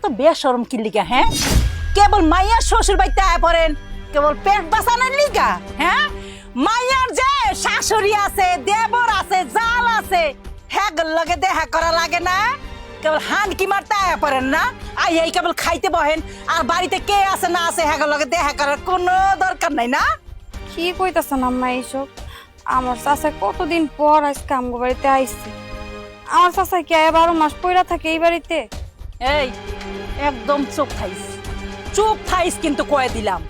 এত বেসরম কি লিগা হ্যাঁ? কেবল মাইয়ার শ্বশুর বাড়িতে আয় পড়েন কেবল পেট বাঁচানোর লিগা হ্যাঁ? মাইয়ার যে শাশুড়ি আছে দেবর আছে জাল আছে হ্যাঁ লগে দেখা করা লাগে না। কেবল হান কি মারতে আয় পড়েন না আই এই কেবল খাইতে বহেন আর বাড়িতে কে আছে না আছে হ্যাঁ লগে দেখা করার কোনো দরকার নাই না? কি কইতাছেন আম্মা এইসব? আমার চাচা কতদিন পর আজকে আমগো বাড়িতে আইছে? আমার চাচা কি আয়া বারো মাস পইরা থাকে এই বাড়িতে? এই একদম চোখ থাইস চোখ থাইস কিন্তু কয়ে দিলাম,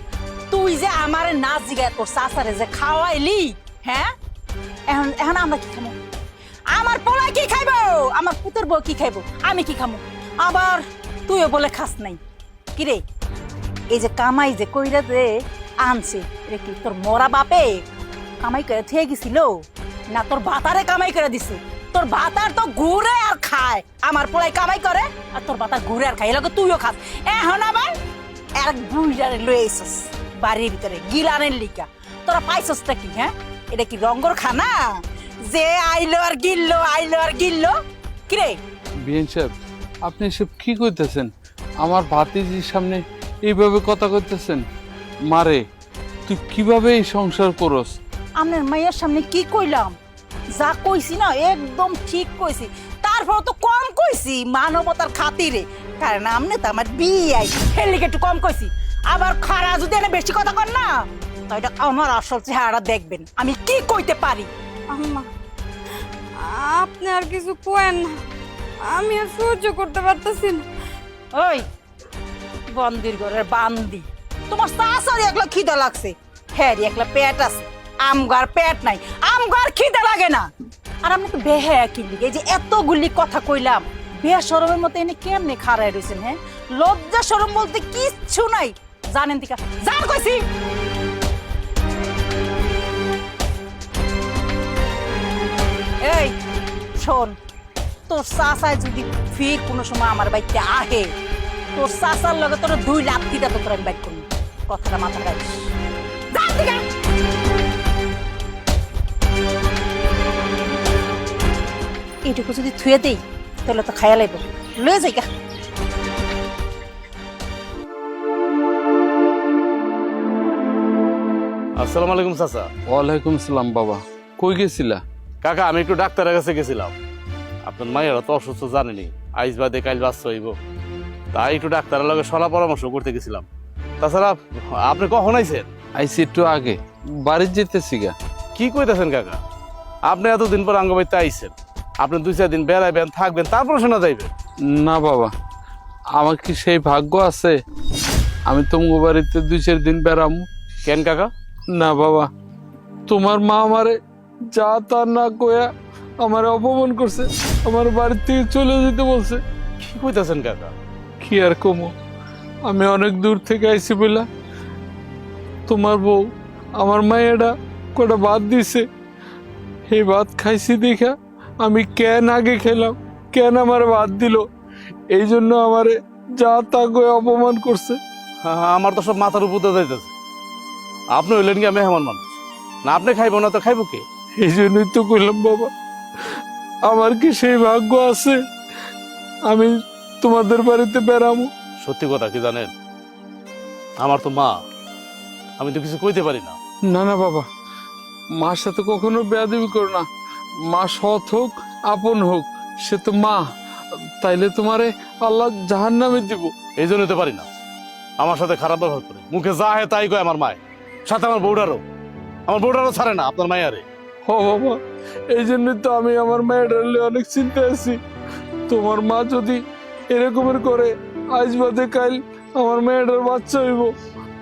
তুই যে আমার না জিগায় তোর চাচারে যে খাওয়াইলি হ্যাঁ? এখন এখন আমরা কি খাব আমার পোলা কি খাইবো? আমার পুতের বউ কি খাইবো? আমি কি খাব আবার তুইও বলে খাস নাই। কিরে এই যে কামাই যে কইরা যে আনছে রে কি তোর মরা বাপে? কামাই করে থেকে গেছিল? না তোর ভাতারে কামাই করে দিছে? তোর ভাতার তো ঘুরে আর খায়। আমার পোলাই কামাই করে আর তোর ভাতা ঘুরে আর খায়। এলাকা তুইও খাস। এখন আবার এক বুইরারে লয়ে এসেছিস বাড়ির ভিতরে গিলানের লিকা তোরা পাইছসটা কি হ্যাঁ? এটা কি রঙ্গর খানা যে আইলো আর গিললো আইলো আর গিললো। কিরে? বিএন সাহেব আপনি এসব কি করতেছেন আমার ভাতিজির সামনে এইভাবে কথা কইতেছেন? মারে তুই কীভাবে এই সংসার করস? আপনার মাইয়ের সামনে কি কইলাম? যা কইছি না একদম ঠিক কইছি। তারপর তো কম কইছি মানবতার খাতিরে। কারণ আমনে তো আমার বিয়াই হেলিকে একটু কম কইছি। আবার খারা যদি এনে বেশি কথা কর না তো এটা আমার আসল চেহারা দেখবেন। আমি কি কইতে পারি? আম্মা আপনি আর কিছু কোয়েন না। আমি আর সহ্য করতে পারতেছি না। ওই বন্দির ঘরের বান্দি। তোমার শাশুড়ি একলা খিদা লাগছে। হ্যাঁ রে, একলা পেট আছে। আমগার পেট নাই, আমগার খিদে লাগে না। আর আমি তো বেহে কি লিগে এই যে এতগুলি কথা কইলাম বেয়া সরমের মতো এনে কেমনে খাড়ায় রয়েছেন হ্যাঁ? লজ্জা সরম বলতে কিচ্ছু নাই। জানেন দিকা, জান কইছি। এই, শোন, তোর চাচায় যদি ফির কোনো সময় আমার বাড়িতে আহে, তোর চাচার লগে তোর দুই লাখ দিতে তোর আমি বাইক করব। কথাটা মাথা রাখিস। এইটুকু যদি থুয়ে দেই তাহলে তো খায়া লাগবে। লয়ে যাই গা। আসসালামু আলাইকুম চাচা। ওয়ালাইকুম সালাম বাবা। কই গেছিলা? কাকা আমি একটু ডাক্তারের কাছে গেছিলাম। আপনার মায়েরা তো অসুস্থ জানেনি। আইস বাদে কাইল বাচ্চা হইব। তাই একটু ডাক্তারের লগে সলা পরামর্শ করতে গেছিলাম। তাছাড়া আপনি কখন আইছেন? আইসি একটু আগে। বাড়ি যেতেছি গা। কি কইতেছেন কাকা? আপনি এতদিন পর আঙ্গবাইতে আইছেন। আপনি দুই চার দিন বেড়াইবেন থাকবেন তারপরে শোনা যাইবে। না বাবা আমার কি সেই ভাগ্য আছে? আমি তোমার বাড়িতে দুই চার দিন বেড়ামু। কেন কাকা? না বাবা তোমার মা আমারে যা তা না কয়া আমার অপমান করছে আমার বাড়ি থেকে চলে যেতে বলছে। কি কইতেছেন কাকা? কি আর কমো? আমি অনেক দূর থেকে আইছি বলে তোমার বউ আমার মায়েরা কটা ভাত দিছে এই ভাত খাইছি দেখা আমি কেন আগে খেলাম? কেন আমার বাদ দিল? এই জন্য আমারে যা তা করে অপমান করছে। হ্যাঁ, হ্যাঁ, আমার তো সব মাথার উপর যাইতেছে। আপনি হইলেন কি আমি মেহমান মানুষ। না আপনি খাইব না তো খাইব কে? এই জন্যই তো কইলাম বাবা। আমার কি সেই ভাগ্য আছে? আমি তোমাদের বাড়িতে বেড়ামো সত্যি কথা কি জানেন? আমার তো মা। আমি তো কিছু কইতে পারি না। না না বাবা। মার সাথে কখনো বেয়াদবি করো না। মা সৎ হোক আপন হোক সে তো মা। তাইলে তোমারে আল্লাহ জাহান নামে দিব। এই জন্য তো পারি না। আমার সাথে খারাপ ব্যবহার করে। মুখে যা হয় তাই কয় আমার মায়। সাথে আমার বউডারও আমার বউডারও ছাড়ে না আপনার মায়ারে। হ বাবা এই জন্যই তো আমি আমার মায়ের অনেক চিন্তা আছি। তোমার মা যদি এরকমের করে আজ বাদে কাল আমার মেয়েটার বাচ্চা হইব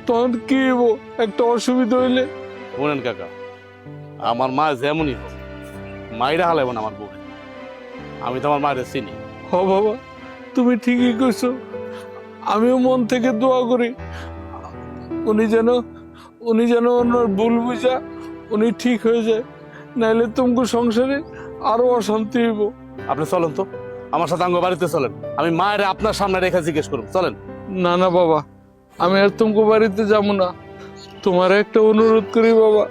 তখন কি হইব? একটা অসুবিধা হইলে? শুনেন কাকা আমার মা যেমনই হোক মাইরা হালাইব না আমার বউ। আমি তো আমার মায়ের চিনি। হ বাবা তুমি ঠিকই কইছো। আমিও মন থেকে দোয়া করি। উনি যেন উনি যেন ওনার ভুল বুঝা উনি ঠিক হয়ে যায়। নাইলে তোমাকে সংসারে আরও অশান্তি হইব। আপনি চলেন তো। আমার সাথে আঙ্গ বাড়িতে চলেন। আমি মায়ের আপনার সামনে রেখে জিজ্ঞেস করুন চলেন। না না বাবা আমি আর তোমাকে বাড়িতে যাব না। তোমার একটা অনুরোধ করি বাবা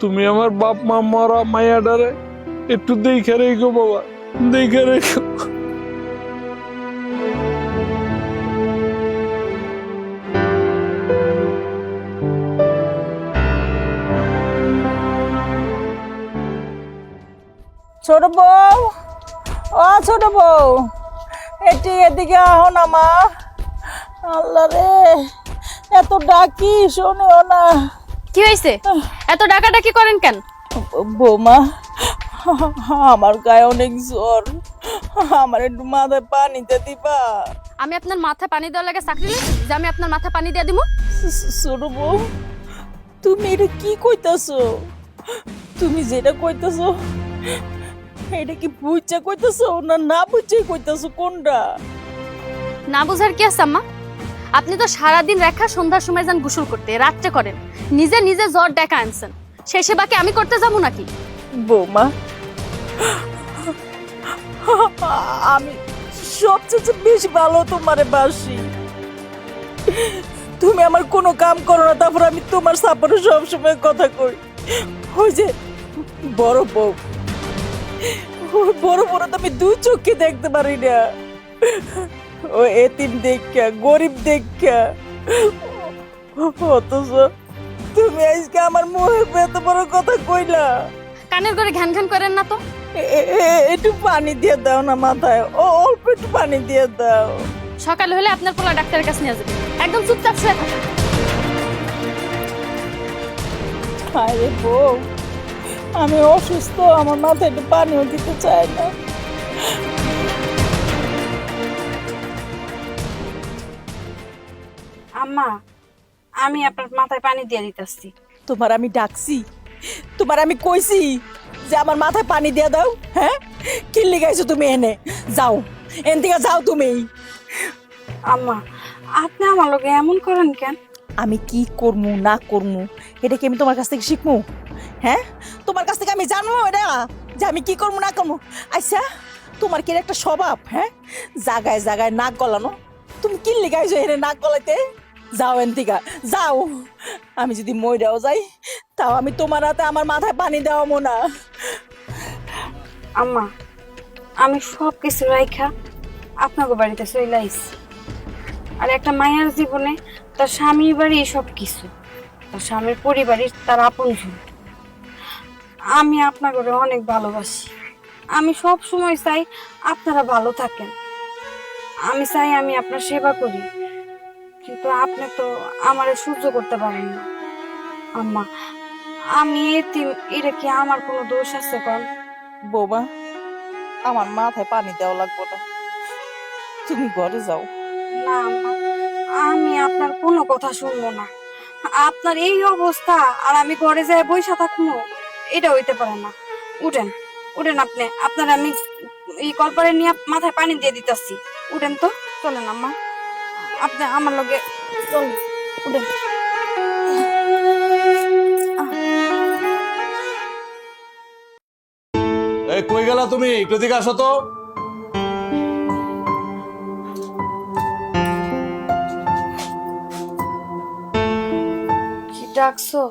তুমি আমার বাপ মা মরা মায়া ডারে একটু দেখে রেখো বাবা। দেখে রেখো। ছোট বউ। ও ছোট বউ। এটি এদিকে আহো না মা। আল্লাহ রে এত ডাকি শোনেও না। কি হয়েছে? এত ডাকাডাকি করেন কেন? বৌমা আমার গায়ে অনেক জ্বর আমার একটু মাথায় পানিতে দিবা। আমি আপনার মাথায় পানি দেওয়ার লাগে চাকরি যে আমি আপনার মাথায় পানি দিয়ে দিব ছোট বউ তুমি এটা কি কইতাছো? তুমি যেটা কইতাছো এটা কি বুঝছা কইতাছো না না বুঝছাই কইতাছো কোনটা? না বুঝার কি আছে আম্মা? আপনি তো সারাদিন রেখা সন্ধ্যার সময় যান গোসল করতে রাত্রে করেন। নিজে নিজে জ্বর ডেকা আনছেন। সে সেবাকে আমি করতে যাব নাকি? বৌমা আমি সবচেয়ে বেশি ভালো তোমারে বাসি। তুমি আমার কোনো কাম করো না, তারপর আমি তোমার সাপোর্টে সবসময় কথা কই। ওই যে বড় বউ। বড় বড় তো আমি দু চোখে দেখতে পারি না। ও এতিম দেখা গরিব দেখা অথচ তুমি আজকে আমার মুখে এত বড় কথা কইলা। কানের করে ঘ্যান ঘ্যান করেন না তো? একটু পানি দিয়ে দাও না মাথায়। ও অল্প একটু পানি দিয়ে দাও। সকাল হলে আপনার পোলা ডাক্তারের কাছে নিয়ে যাবে। একদম চুপচাপ শুয়ে থাকেন আরে বউ আমি অসুস্থ আমার মাথায় একটু পানিও দিতে চাই না। আম্মা আমি আপনার মাথায় পানি দিয়ে দিতেছি। তোমার আমি ডাকছি তোমার আমি কইছি। যে আমার মাথায় পানি দিয়ে দাও হ্যাঁ? কিল্লি গাইছো তুমি এনে। যাও। এন থেকে যাও তুমি। আম্মা আপনি আমার লগে এমন করেন কেন? আমি কি করমু না করমু এটা কি আমি তোমার কাছ থেকে শিখমু? হ্যাঁ? তোমার কাছ থেকে আমি জানব এটা? যে আমি কি করমু না করমু? আচ্ছা তোমার কি একটা স্বভাব হ্যাঁ? জাগায় জাগায় নাক গলানো। তুমি কি লিগাইছো এনে নাক গলাইতে? যাও এনতিকা যাও। আমি যদি মইরাও যাই তাও আমি তোমার হাতে আমার মাথায় পানি দেওয়া না আম্মা, আমি সব কিছু রাইখা আপনাকে বাড়িতে চলে আর একটা মায়ের জীবনে তার স্বামীর বাড়ি সব কিছু তার স্বামীর পরিবারের তার আপনজন। আমি আপনাকে অনেক ভালোবাসি। আমি সব সময় চাই আপনারা ভালো থাকেন। আমি চাই আমি আপনার সেবা করি, কিন্তু আপনি তো আমার সহ্য করতে পারেন না। আম্মা, আমি এতিম এটা কি আমার কোনো দোষ আছে কন? বৌমা, আমার মাথায় পানি দেওয়া লাগবে না। তুমি ঘরে যাও। না আমি আপনার কোনো কথা শুনব না। আপনার এই অবস্থা, আর আমি ঘরে যাই বইসা থাকব, এটা হইতে পারে না। উঠেন উঠেন আপনি, আপনার আমি এই কলপারে নিয়ে মাথায় পানি দিয়ে দিতেছি। উঠেন তো, চলেন আম্মা। আপনি আমার লগে চলেন, উঠেন। এই কই গেলা তুমি? একটু দিকে আসো তো। কি ডাকছো?